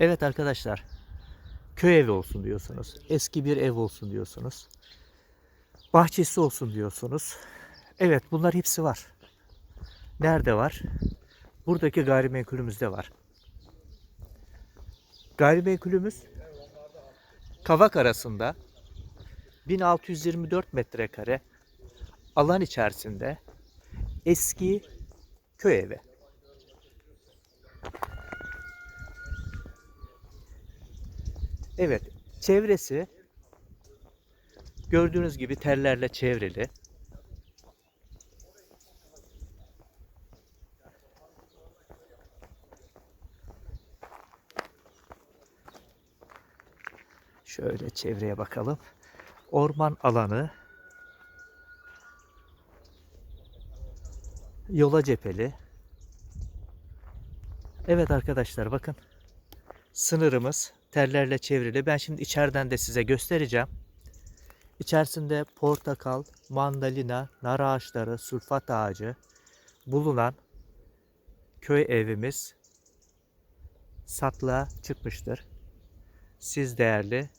Evet arkadaşlar. Köy evi olsun diyorsunuz. Eski bir ev olsun diyorsunuz. Bahçesi olsun diyorsunuz. Evet bunlar hepsi var. Nerede var? Buradaki gayrimenkulümüzde var. Gayrimenkulümüz Kavak arasında 1624 metrekare alan içerisinde eski köy evi. Evet, çevresi gördüğünüz gibi tellerle çevrili. Şöyle çevreye bakalım. Orman alanı. Yola cepheli. Evet arkadaşlar bakın. Sınırımız tellerle çevrili. Ben şimdi içeriden de size göstereceğim. İçerisinde portakal, mandalina, nar ağaçları, sulfat ağacı bulunan köy evimiz satlığa çıkmıştır. Siz değerli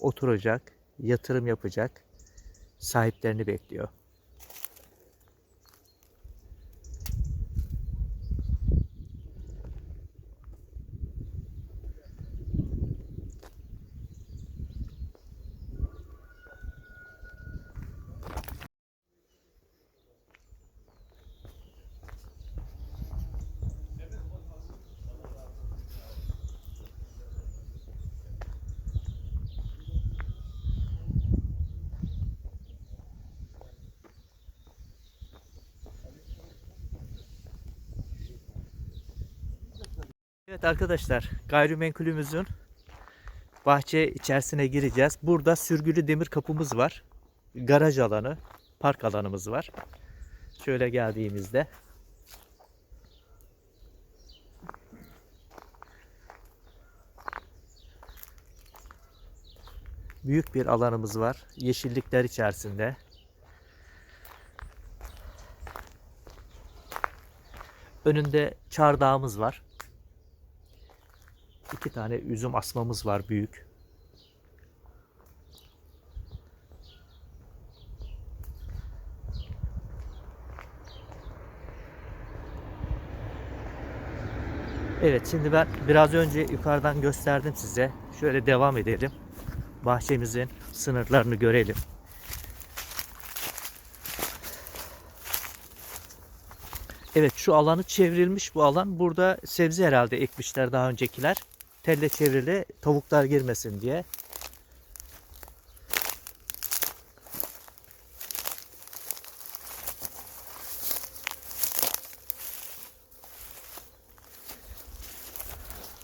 oturacak, yatırım yapacak sahiplerini bekliyor. Evet arkadaşlar, gayrimenkulümüzün bahçe içerisine gireceğiz. Burada sürgülü demir kapımız var. Garaj alanı, park alanımız var. Şöyle geldiğimizde büyük bir alanımız var. Yeşillikler içerisinde. Önünde çardağımız var. İki tane üzüm asmamız var büyük. Evet şimdi ben biraz önce yukarıdan gösterdim size. Şöyle devam edelim. Bahçemizin sınırlarını görelim. Evet şu alanı çevrilmiş bu alan. Burada sebze herhalde ekmişler daha öncekiler. Telle çevrili tavuklar girmesin diye.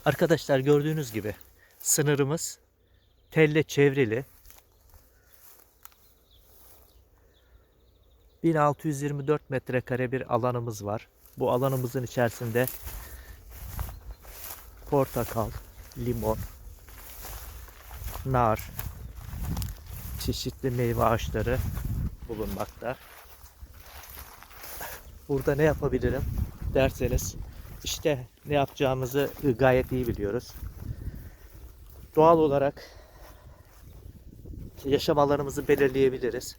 Arkadaşlar gördüğünüz gibi sınırımız telle çevrili. 1624 metrekare bir alanımız var. Bu alanımızın içerisinde portakal, limon, nar, çeşitli meyve ağaçları bulunmakta. Burada ne yapabilirim derseniz işte ne yapacağımızı gayet iyi biliyoruz. Doğal olarak yaşam alanımızı belirleyebiliriz.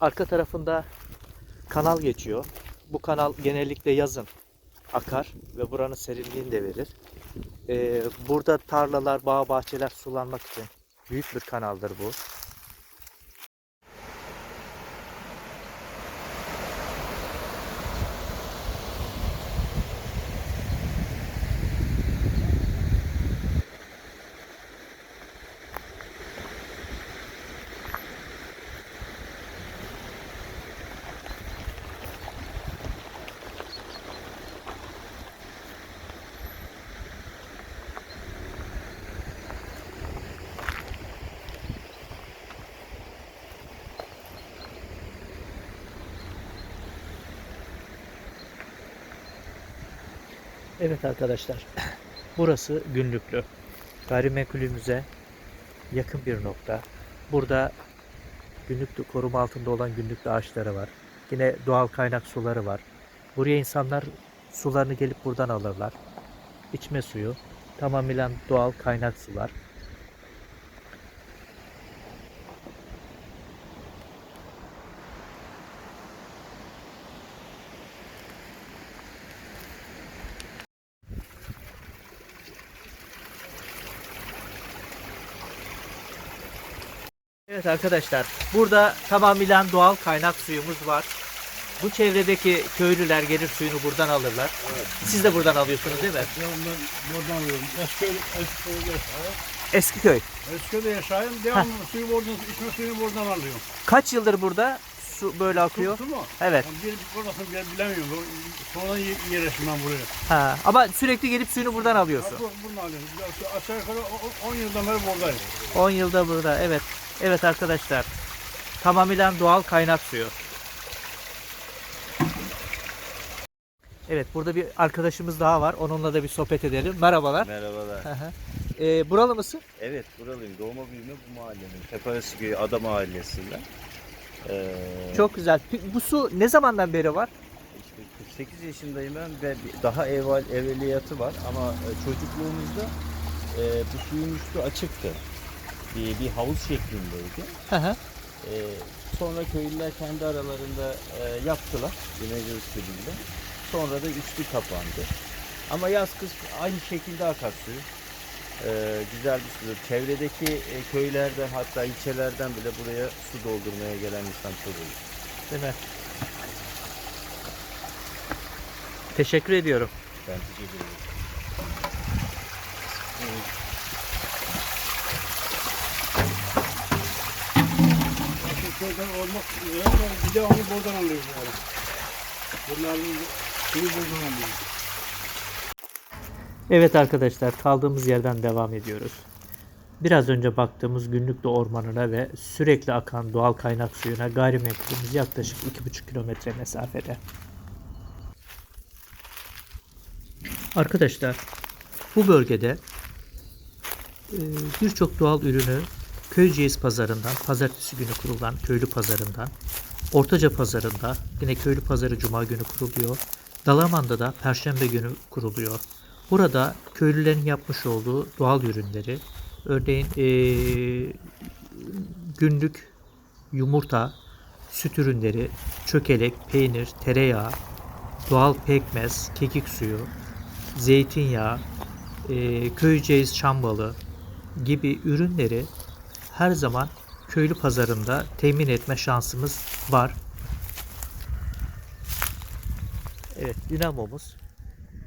Arka tarafında kanal geçiyor. Bu kanal genellikle yazın akar ve buranın serinliğini de verir. Ee, burada tarlalar, bağ bahçeler sulanmak için büyük bir kanaldır bu. Evet arkadaşlar. Burası Günlüklü. Gayrimenkulümüze yakın bir nokta. Burada Günlüklü koruma altında olan Günlüklü ağaçları var. Yine doğal kaynak suları var. Buraya insanlar Sularını gelip buradan alırlar. İçme suyu. Tamamen doğal kaynak sular. Evet arkadaşlar, burada tamamen doğal kaynak suyumuz var. Bu çevredeki köylüler gelir suyunu buradan alırlar. Siz de buradan alıyorsunuz değil mi? Ben ondan buradan alıyorum. Esköy'de, Esköy'de yaşayayım. Eskiköy. Esköy'de yaşayayım. Devamlı suyu buradan, içme suyunu buradan alıyorum. Kaç yıldır burada su böyle akıyor? Su, su mu? Evet. Yani bir burası bile bilemiyorum. Sonradan ye- yerleştim ben buraya. Ha, ama sürekli gelip suyunu buradan alıyorsun. Bu, bunu alıyorum. Aşağı yukarı 10 yıldan beri buradayım. 10 yılda burada. Evet. Evet arkadaşlar. Tamamen doğal kaynak suyu. Evet burada bir arkadaşımız daha var. Onunla da bir sohbet edelim. Merhabalar. Merhabalar. Ee, buralı mısın? Evet buralıyım. Doğma büyüme bu mahallenin. Tepearası Ada Mahallesi'nden. Ee, Çok güzel. Peki Bu su ne zamandan beri var? işte 48 yaşındayım ben ve bir- daha evvel evveliyatı var ama e, çocukluğumuzda e, bu suyun üstü açıktı. Bir, bir havuz şeklindeydi. Hı hı. E, sonra köylüler kendi aralarında e, yaptılar imece usulüyle. Sonra da üstü kapandı. Ama yaz kış aynı şekilde akar suyu. E, güzel bir sudur. Çevredeki e, köylerden hatta ilçelerden bile buraya su doldurmaya gelen insan çok olur. Değil mi? Teşekkür ediyorum. Ben teşekkür ederim. Esköy'den olmak üzere bir devamlı buradan alıyorum. Yani. Bunların suyu buradan alıyorum. Evet arkadaşlar kaldığımız yerden devam ediyoruz. Biraz önce baktığımız Günlüklü Ormanı'na ve sürekli akan doğal kaynak suyuna gayrimenkulümüz yaklaşık 2,5 kilometre mesafede. Arkadaşlar bu bölgede e, birçok doğal ürünü Köyceğiz pazarından, pazartesi günü kurulan köylü pazarından, Ortaca pazarında yine köylü pazarı cuma günü kuruluyor. Dalaman'da da perşembe günü kuruluyor. Burada köylülerin yapmış olduğu doğal ürünleri, örneğin eee, günlük yumurta, süt ürünleri, çökelek, peynir, tereyağı, doğal pekmez, kekik suyu, zeytinyağı, eee köyceğiz çambalı gibi ürünleri her zaman köylü pazarında temin etme şansımız var. Evet, dinamomuz.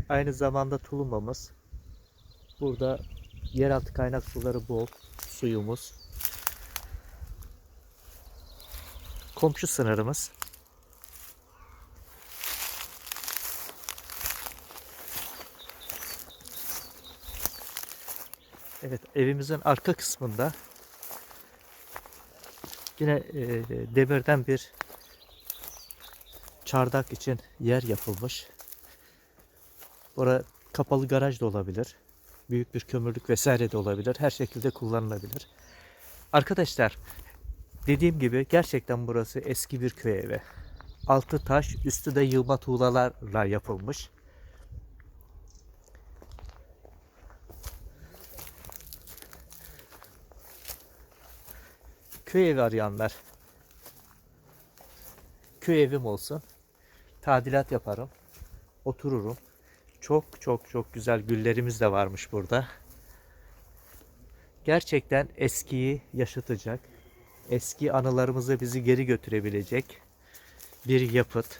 Aynı zamanda tulumamız. Burada yeraltı kaynak suları bol. Suyumuz. Komşu sınırımız. Evet, evimizin arka kısmında yine e, demirden bir çardak için yer yapılmış. Bura kapalı garaj da olabilir. Büyük bir kömürlük vesaire de olabilir. Her şekilde kullanılabilir. Arkadaşlar dediğim gibi gerçekten burası eski bir köy evi. Altı taş, üstü de yığma tuğlalarla yapılmış. Köy evi arayanlar. Köy evim olsun. Tadilat yaparım. Otururum. Çok çok çok güzel güllerimiz de varmış burada. Gerçekten eskiyi yaşatacak, eski anılarımızı bizi geri götürebilecek bir yapıt.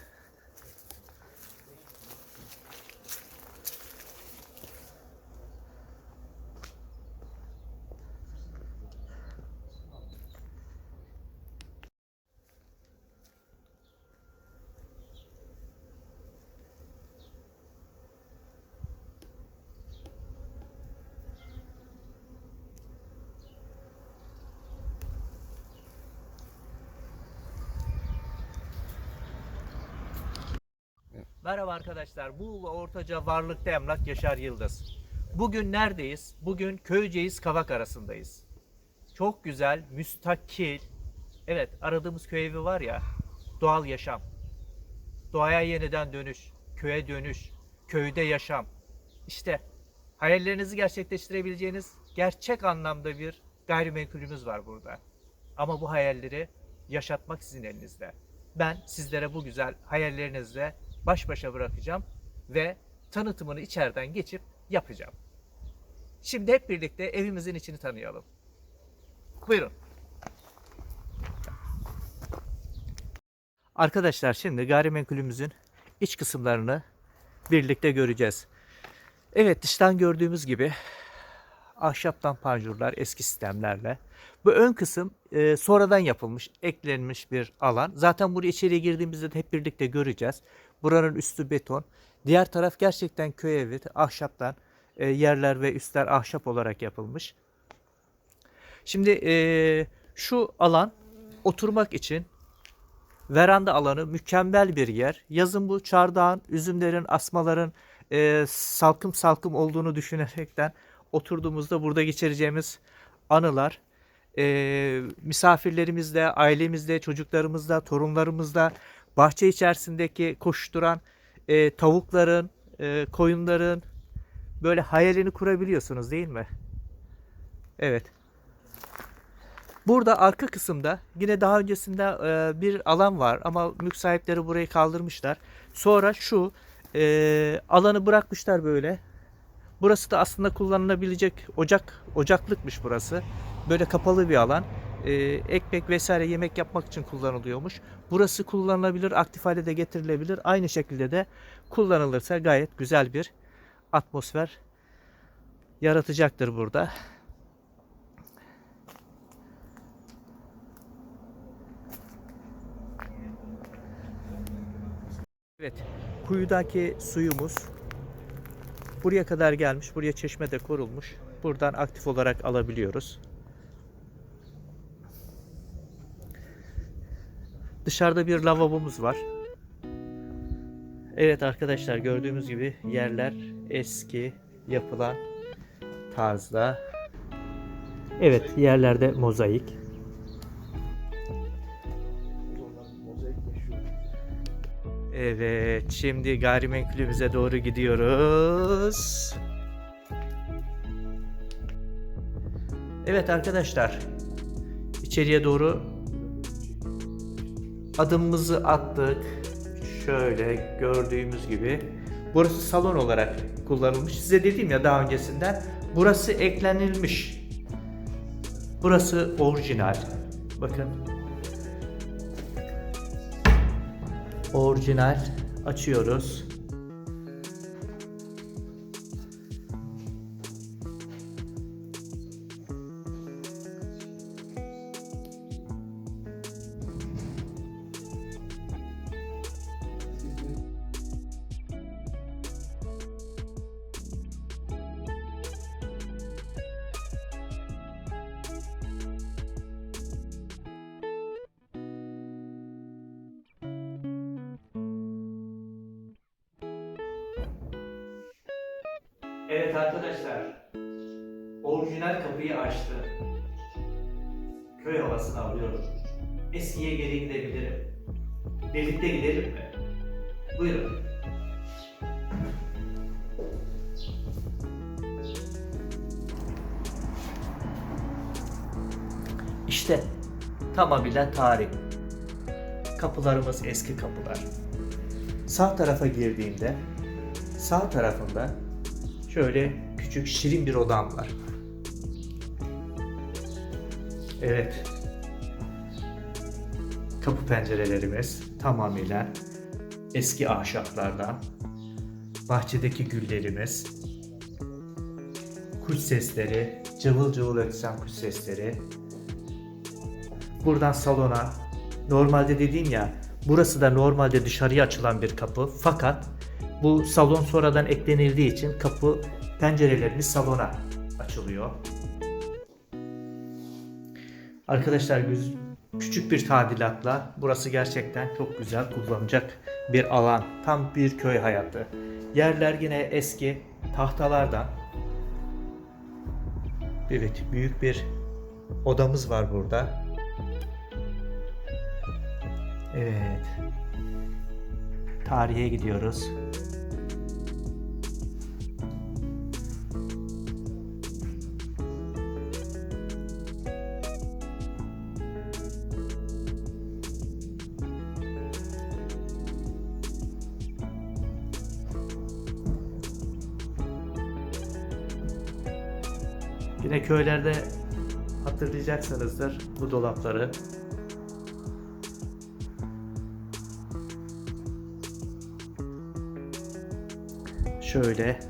Merhaba arkadaşlar. Muğla Ortaca Varlıklı Emlak Yaşar Yıldız. Bugün neredeyiz? Bugün Köyceğiz Kavak arasındayız. Çok güzel, müstakil. Evet, aradığımız köy evi var ya. Doğal yaşam. Doğaya yeniden dönüş, köye dönüş. köyde yaşam. İşte hayallerinizi gerçekleştirebileceğiniz gerçek anlamda bir gayrimenkulümüz var burada. Ama bu hayalleri yaşatmak sizin elinizde. Ben sizlere bu güzel hayallerinizle baş başa bırakacağım ve tanıtımını içeriden geçip yapacağım. Şimdi hep birlikte evimizin içini tanıyalım. Buyurun. Arkadaşlar şimdi gayrimenkulümüzün iç kısımlarını birlikte göreceğiz. Evet dıştan gördüğümüz gibi ahşaptan panjurlar eski sistemlerle. Bu ön kısım e, sonradan yapılmış, eklenmiş bir alan. Zaten buraya içeriye girdiğimizde de hep birlikte göreceğiz. Buranın üstü beton. Diğer taraf gerçekten köy evi, ahşaptan e, yerler ve üstler ahşap olarak yapılmış. Şimdi e, şu alan oturmak için veranda alanı mükemmel bir yer. Yazın bu çardağın, üzümlerin, asmaların e, salkım salkım olduğunu düşünerekten oturduğumuzda burada geçireceğimiz anılar e, misafirlerimizle, ailemizle, çocuklarımızla, torunlarımızla bahçe içerisindeki koşturan e, tavukların, e, koyunların böyle hayalini kurabiliyorsunuz değil mi? Evet. Burada arka kısımda yine daha öncesinde e, bir alan var ama mülk sahipleri burayı kaldırmışlar. Sonra şu e, alanı bırakmışlar böyle. Burası da aslında kullanılabilecek ocak ocaklıkmış burası. Böyle kapalı bir alan. E, ekmek vesaire yemek yapmak için kullanılıyormuş. Burası kullanılabilir, aktif hale de getirilebilir. Aynı şekilde de kullanılırsa gayet güzel bir atmosfer yaratacaktır burada. Evet, kuyudaki suyumuz buraya kadar gelmiş. Buraya çeşme de korulmuş. Buradan aktif olarak alabiliyoruz. Dışarıda bir lavabomuz var. Evet arkadaşlar gördüğümüz gibi yerler eski yapılan tarzda. Evet yerlerde mozaik. Evet, şimdi gayrimenkulümüze doğru gidiyoruz. Evet arkadaşlar, içeriye doğru adımımızı attık. Şöyle gördüğümüz gibi. Burası salon olarak kullanılmış. Size dedim ya daha öncesinden. Burası eklenilmiş. Burası orijinal. Bakın orijinal açıyoruz. Evet arkadaşlar. Orijinal kapıyı açtı. Köy havasını alıyorum. Eskiye geri gidebilirim. Birlikte gidelim mi? Buyurun. İşte tamamıyla tarih. Kapılarımız eski kapılar. Sağ tarafa girdiğimde sağ tarafında şöyle küçük şirin bir odam var. Evet. Kapı pencerelerimiz tamamıyla eski ahşaplardan. Bahçedeki güllerimiz. Kuş sesleri, cıvıl cıvıl ötsen kuş sesleri. Buradan salona, normalde dediğim ya, burası da normalde dışarıya açılan bir kapı. Fakat bu salon sonradan eklenildiği için kapı pencerelerimiz salona açılıyor. Arkadaşlar küçük bir tadilatla burası gerçekten çok güzel kullanacak bir alan. Tam bir köy hayatı. Yerler yine eski tahtalardan. Evet büyük bir odamız var burada. Evet. Tarihe gidiyoruz. Yine köylerde hatırlayacaksınızdır bu dolapları. Şöyle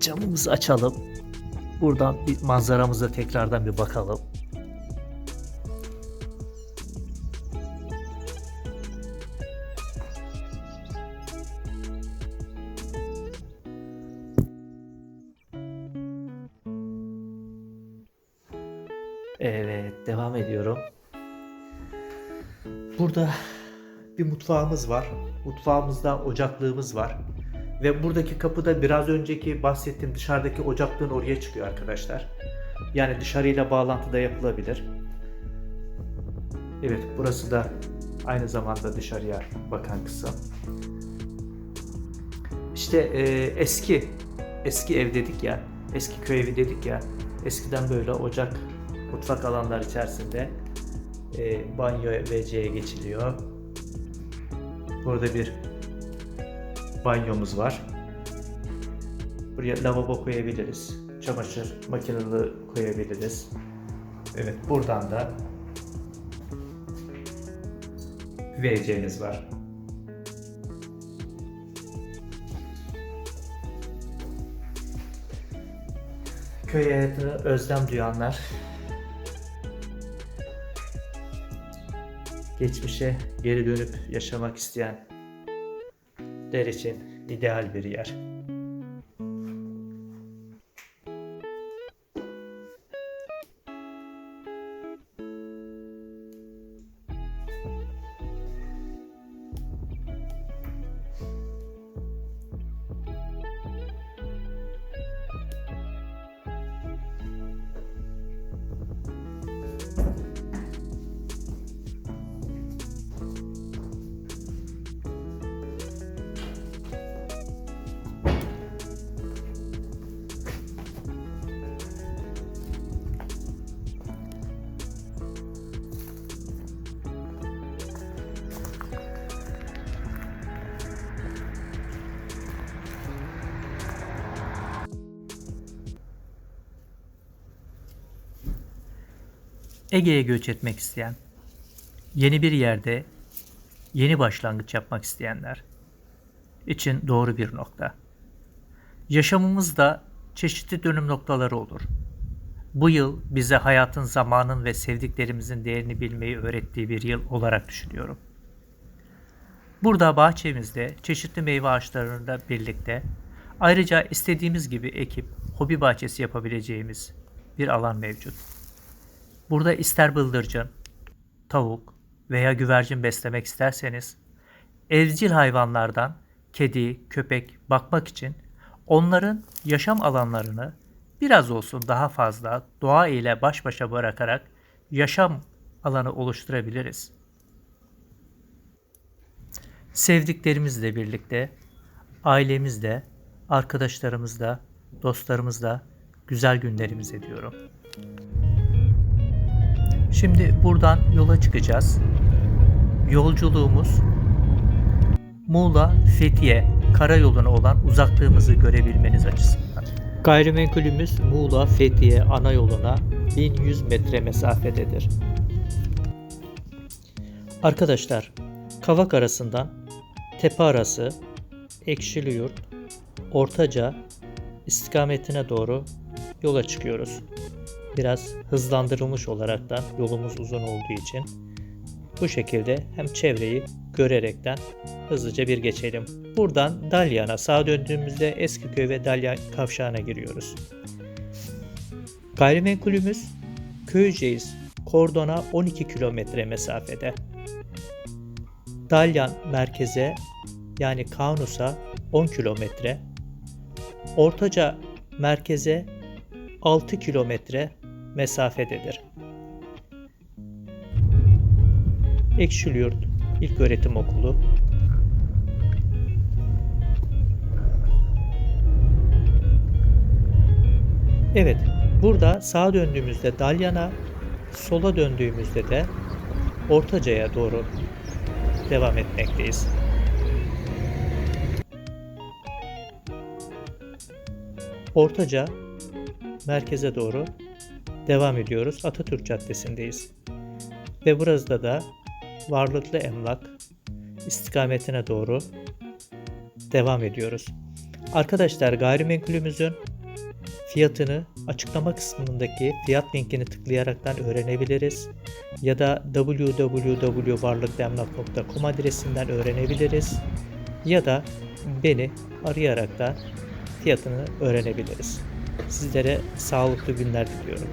camımızı açalım. Buradan bir manzaramıza tekrardan bir bakalım. Evet, devam ediyorum. Burada bir mutfağımız var. Mutfağımızda ocaklığımız var. Ve buradaki kapıda biraz önceki bahsettiğim dışarıdaki ocaklığın oraya çıkıyor arkadaşlar. Yani dışarıyla bağlantıda yapılabilir. Evet, burası da aynı zamanda dışarıya bakan kısım. İşte e, eski eski ev dedik ya, eski köy evi dedik ya. Eskiden böyle ocak, mutfak alanlar içerisinde e, banyo WC'ye geçiliyor. Burada bir banyomuz var. Buraya lavabo koyabiliriz. Çamaşır makinesi koyabiliriz. Evet buradan da WC'miz var. Köy hayatını özlem duyanlar geçmişe geri dönüp yaşamak isteyenler için ideal bir yer. Ege'ye göç etmek isteyen, yeni bir yerde yeni başlangıç yapmak isteyenler için doğru bir nokta. Yaşamımızda çeşitli dönüm noktaları olur. Bu yıl bize hayatın, zamanın ve sevdiklerimizin değerini bilmeyi öğrettiği bir yıl olarak düşünüyorum. Burada bahçemizde çeşitli meyve ağaçlarıyla birlikte ayrıca istediğimiz gibi ekip hobi bahçesi yapabileceğimiz bir alan mevcut. Burada ister bıldırcın, tavuk veya güvercin beslemek isterseniz evcil hayvanlardan kedi, köpek bakmak için onların yaşam alanlarını biraz olsun daha fazla doğa ile baş başa bırakarak yaşam alanı oluşturabiliriz. Sevdiklerimizle birlikte ailemizle, arkadaşlarımızla, dostlarımızla güzel günlerimizi diyorum. Şimdi buradan yola çıkacağız. Yolculuğumuz Muğla Fethiye karayoluna olan uzaklığımızı görebilmeniz açısından. Gayrimenkulümüz Muğla Fethiye ana yoluna 1100 metre mesafededir. Arkadaşlar, Kavak arasından tepe arası, Ekşiliyurt, Ortaca istikametine doğru yola çıkıyoruz biraz hızlandırılmış olaraktan yolumuz uzun olduğu için bu şekilde hem çevreyi görerekten hızlıca bir geçelim. Buradan Dalyan'a sağa döndüğümüzde Eskiköy ve Dalyan kavşağına giriyoruz. Gayrimenkulümüz Köyceğiz Kordon'a 12 kilometre mesafede. Dalyan merkeze yani Kaunus'a 10 kilometre. Ortaca merkeze 6 kilometre mesafededir. Ekşilyurt İlk Öğretim Okulu Evet, burada sağa döndüğümüzde Dalyan'a, sola döndüğümüzde de Ortaca'ya doğru devam etmekteyiz. Ortaca merkeze doğru devam ediyoruz. Atatürk Caddesi'ndeyiz. Ve burada da Varlıklı Emlak istikametine doğru devam ediyoruz. Arkadaşlar gayrimenkulümüzün fiyatını açıklama kısmındaki fiyat linkini tıklayaraktan öğrenebiliriz. Ya da www.varlıklıemlak.com adresinden öğrenebiliriz. Ya da beni arayarak da fiyatını öğrenebiliriz. Sizlere sağlıklı günler diliyorum.